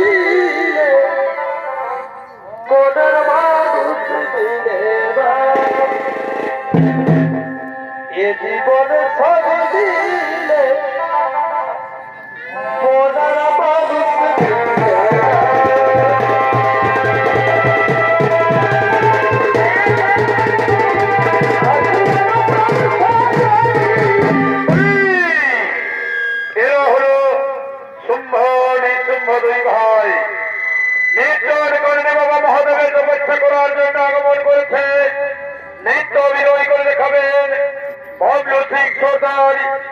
দিলে মনের everybody.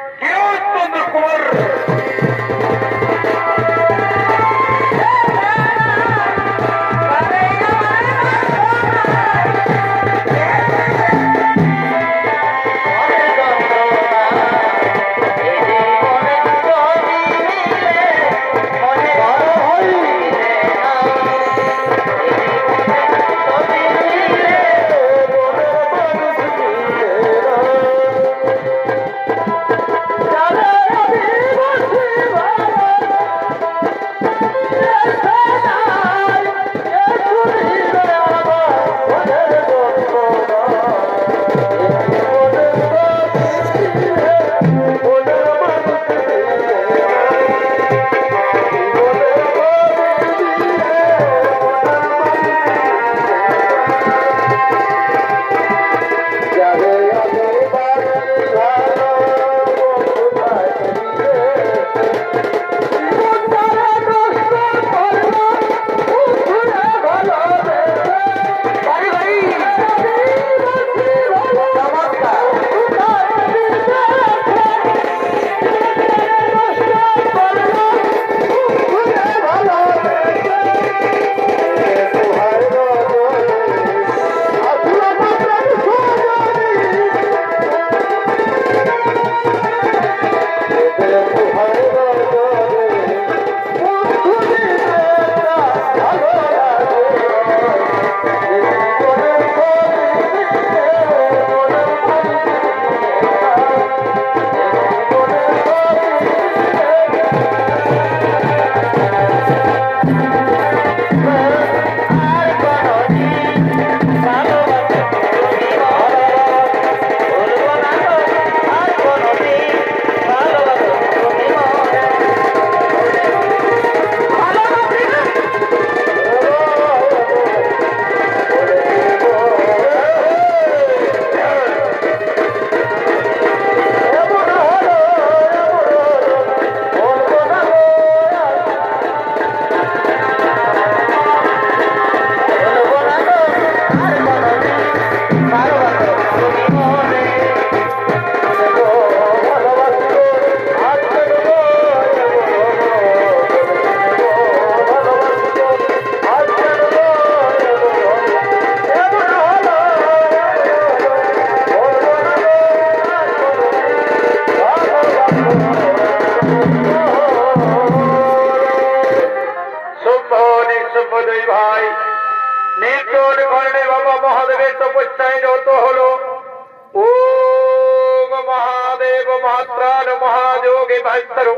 భావిస్తారు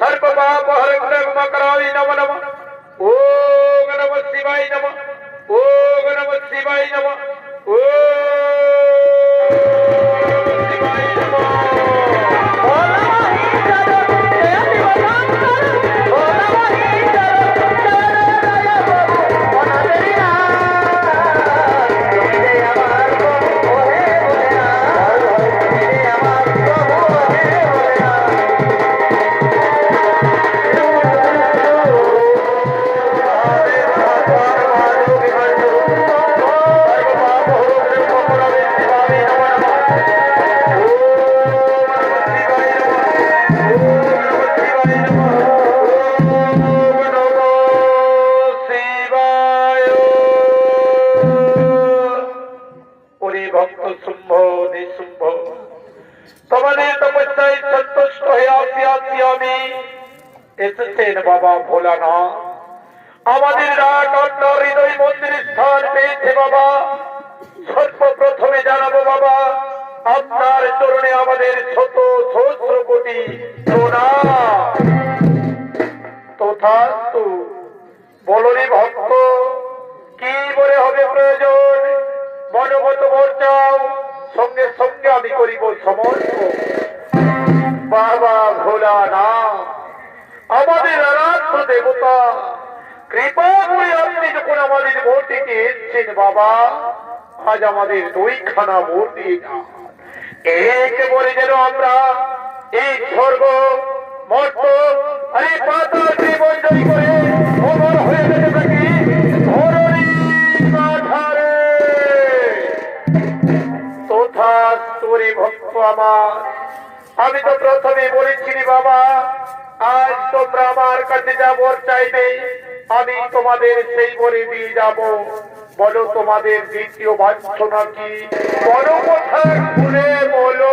సర్వపాపహరకుడమకరాయ నమ నమ. ఓ గణవ శివాయ నమ. ఓ గణవ శివాయ నమ. ఓ হৃদয় মন্দির স্থান পেয়েছে বাবা। সর্বপ্রথমে জানাব বাবা, আপনার চরণে আমাদের শত সহস্র কোটি তথাস্তু বলরে ভক্ত, কি বলে হবে প্রয়োজন? মনোমত বর চাও, সঙ্গে সঙ্গে আমি করিব সমর্প বাবা ভোলা না আমাদের আরাধ্য দেবতা, কৃপা আমাদের মূর্তিকে এসছেন বাবা? আজ আমাদের দুইখানা মূর্তি একেবারে যেন। আমরা এই স্বর্গ মর্ত, আরে আমি তো প্রথমে বলেছিলি বাবা, আজ তোমরা আমার কাছে যা বর চাইবে আমি তোমাদের সেই বরে দিয়ে যাব। বলো তোমাদের দ্বিতীয় বাঞ্ছনা কি? বলো কথা খুলে বলো।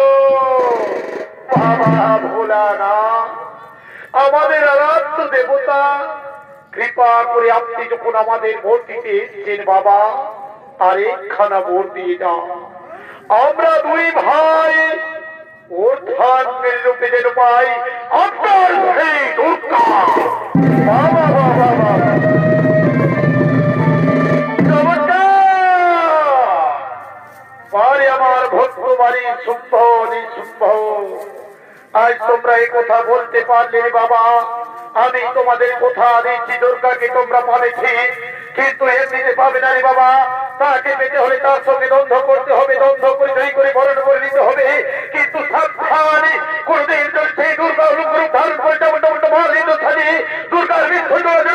বাবা ভোলা না। আমাদের আরাধ্য দেবতা, কৃপা করে আপনি যখন আমাদের মূর্তিতে এসছেন বাবা আর একখানা ভোট দিয়ে দাও। আমরা দুই ভাই অর্থান্নের রূপে যেন পাই, আপনার সেই দুর্গা কথা বলতে পারলে বাবা, আমি তোমাদের কথা দিচ্ছি? দুর্গাকে তোমরা পাবেছি কিন্তু এমনিতে পাবে না রে বাবা। তাকে পেতে হলে তার সঙ্গে দ্বন্দ্ব করতে হবে, দ্বন্দ্ব করে জয়ী করে বরণ করে নিতে হবে। কিন্তু কোনদিন সেই দুর্গা রূপ ধারণ করে যেমন তেমন তোমার দুর্গার বিধ্বংস